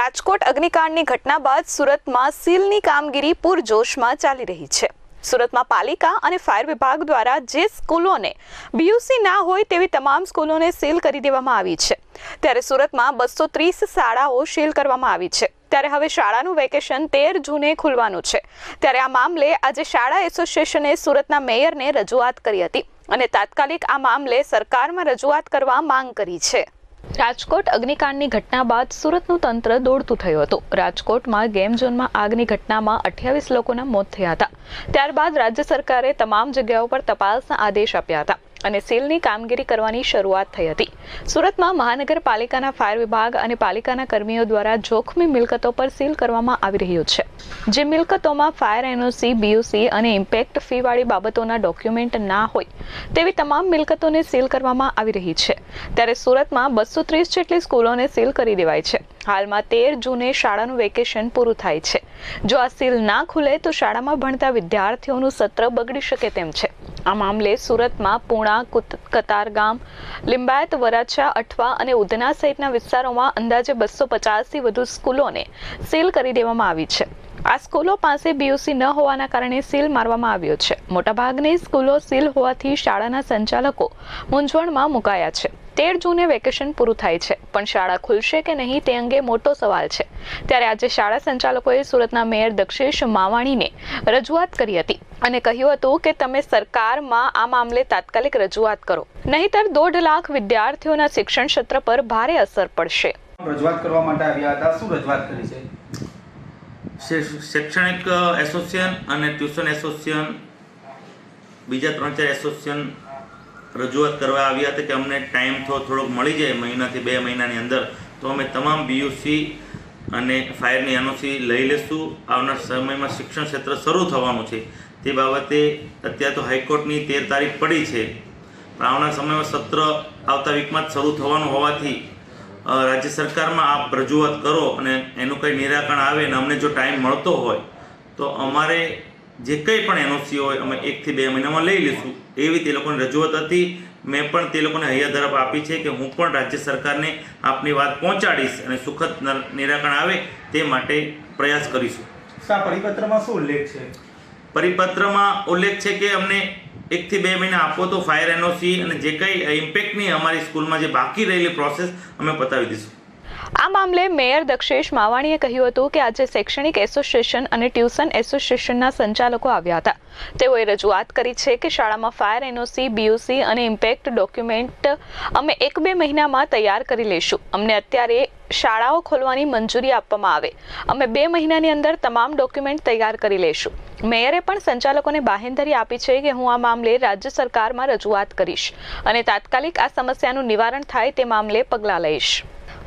રાજકોટ અગ્નિકાંડની ઘટના બાદ સુરતમાં સીલની કામગીરી પૂરજોશમાં ચાલી રહી છે. સુરતમાં પાલિકા અને ફાયર વિભાગ દ્વારા જે સ્કૂલોને બીયુસી ના હોય તેવી તમામ સ્કૂલોને સીલ કરી દેવામાં આવી છે. ત્યારે સુરતમાં બસો ત્રીસ શાળાઓ સીલ કરવામાં આવી છે. ત્યારે હવે શાળાનું વેકેશન તેર જૂને ખુલવાનું છે. ત્યારે આ મામલે આજે શાળા એસોસિએશને સુરતના મેયરને રજૂઆત કરી હતી અને તાત્કાલિક આ મામલે સરકારમાં રજૂઆત કરવા માંગ કરી છે. રાજકોટ અગ્નિકાંડની ઘટના બાદ સુરતનું તંત્ર દોડતું થયું હતું. રાજકોટમાં ગેમ ઝોનમાં આગની ઘટનામાં અઠ્યાવીસ લોકોના મોત થયા હતા. ત્યારબાદ રાજ્ય સરકારે તમામ જગ્યાઓ પર તપાસના આદેશ આપ્યા હતા. અને સીલની કામગીરી કરવાની શરૂઆત થઈ હતી. સુરતમાં મહાનગરપાલિકાના ફાયર વિભાગ અને પાલિકાના કર્મીઓ દ્વારા જોખમી મિલકતો પર સીલ કરવામાં આવી રહ્યું છે. જે મિલકતોમાં ફાયર એનઓસી બીયુસી અને ઇમ્પેક્ટ ફીવાળી બાબતોના ડોક્યુમેન્ટ ના હોય, તેવી તમામ મિલકતોને સીલ કરવામાં આવી રહી છે. ત્યારે સુરતમાં બસો ત્રીસ જેટલી સ્કૂલોને સીલ કરી દેવાય છે. હાલમાં તેર જૂને શાળાનું વેકેશન પૂરું થાય છે. જો આ સીલ ના ખુલે તો શાળામાં ભણતા વિદ્યાર્થીઓનું સત્ર બગડી શકે તેમ છે. આ મામલે સુરતમાં પૂણા, કુત- કતારગામ, લિંબાયત, વરાછા, અઠવા અને ઉધના સહિતના વિસ્તારોમાં અંદાજે બસો પચાસથી વધુ સ્કૂલોને સીલ કરી દેવામાં આવી છે. આ સ્કૂલો પાસે બીઓસી ન હોવાના કારણે સીલ મારવામાં આવ્યો છે. મોટાભાગની સ્કૂલો સીલ હોવાથી શાળાના સંચાલકો મૂંઝવણમાં મુકાયા છે. તેર જૂને વેકેશન પૂરું થાય છે. પણ શાળા ખુલશે કે નહીં તે અંગે મોટો સવાલ છે. ત્યારે આજે શાળા સંચાલકોએ સુરતના મેયર દક્ષેશ માવાણીને રજૂઆત કરી હતી અને કહ્યું હતું કે તમે સરકારમાં આ મામલે તાત્કાલિક રજૂઆત કરો. નહીતર દોઢ લાખ વિદ્યાર્થીઓના શિક્ષણ ક્ષેત્ર પર ભારે અસર પડશે. રજૂઆત કરવા માટે આવ્યા હતા. શું રજૂઆત કરી છે? શૈક્ષણિક એસોસિએશન અને ટ્યુશન એસોસિએશન બીજા ત્રણ ચાર એસોસિએશન રજૂઆત કરવા આવ્યા હતા કે અમને ટાઈમ થો થોડોક મળી જાય મહિનાથી બે મહિનાની અંદર, તો અમે તમામ બીયુસી અને ફાયરની એનઓસી લઈ લેશું. આવનાર સમયમાં શિક્ષણ ક્ષેત્ર શરૂ થવાનું છે. તે બાબતે અત્યારે તો હાઈકોર્ટની તેર તારીખ પડી છે. પણ આવનાર સમયમાં સત્ર આવતા વીકમાં જ શરૂ થવાનું હોવાથી રાજ્ય સરકારમાં આપ રજૂઆત કરો અને એનું કંઈ નિરાકરણ આવે અને અમને જો ટાઈમ મળતો હોય, તો અમારે જે કંઈ પણ એનઓસી હોય અમે એકથી બે મહિનામાં લઈ લઈશું. એવી તે લોકોની રજૂઆત હતી. મેં પણ તે લોકોને હૈયાધરપ આપી છે કે હું પણ રાજ્ય સરકારને આપની વાત પહોંચાડીશ અને સુખદ નિરાકરણ આવે તે માટે પ્રયાસ કરીશું. પરિપત્રમાં શું ઉલ્લેખ છે? પરિપત્રમાં ઉલ્લેખ છે કે અમને એકથી બે મહિના આપો તો ફાયર એનઓસી અને જે કંઈ ઇમ્પેક્ટની અમારી સ્કૂલમાં જે બાકી રહેલી પ્રોસેસ અમે પતાવી દઈશું. આ મામલે મેયર દક્ષેશ માવાણીએ કહ્યું હતું કે આજે શૈક્ષણિક એસોસિએશન અને ટ્યુશન એસોસિએશનના સંચાલકો આવ્યા હતા. તેઓએ રજૂઆત કરી છે કે શાળામાં ફાયર એનઓસી, બીયુસી અને ઇમ્પેક્ટ ડોક્યુમેન્ટ અમે એક બે મહિનામાં તૈયાર કરી લઈશું. અમને અત્યારે શાળાઓ ખોલવાની મંજૂરી આપવામાં આવે. અમે બે મહિનાની અંદર તમામ ડોક્યુમેન્ટ તૈયાર કરી લઈશું. મેયરે પણ સંચાલકોને બાહેંધરી આપી છે કે હું આ મામલે રાજ્ય સરકારમાં રજૂઆત કરીશ અને તાત્કાલિક આ સમસ્યાનું નિવારણ થાય તે મામલે પગલાં લઈશ.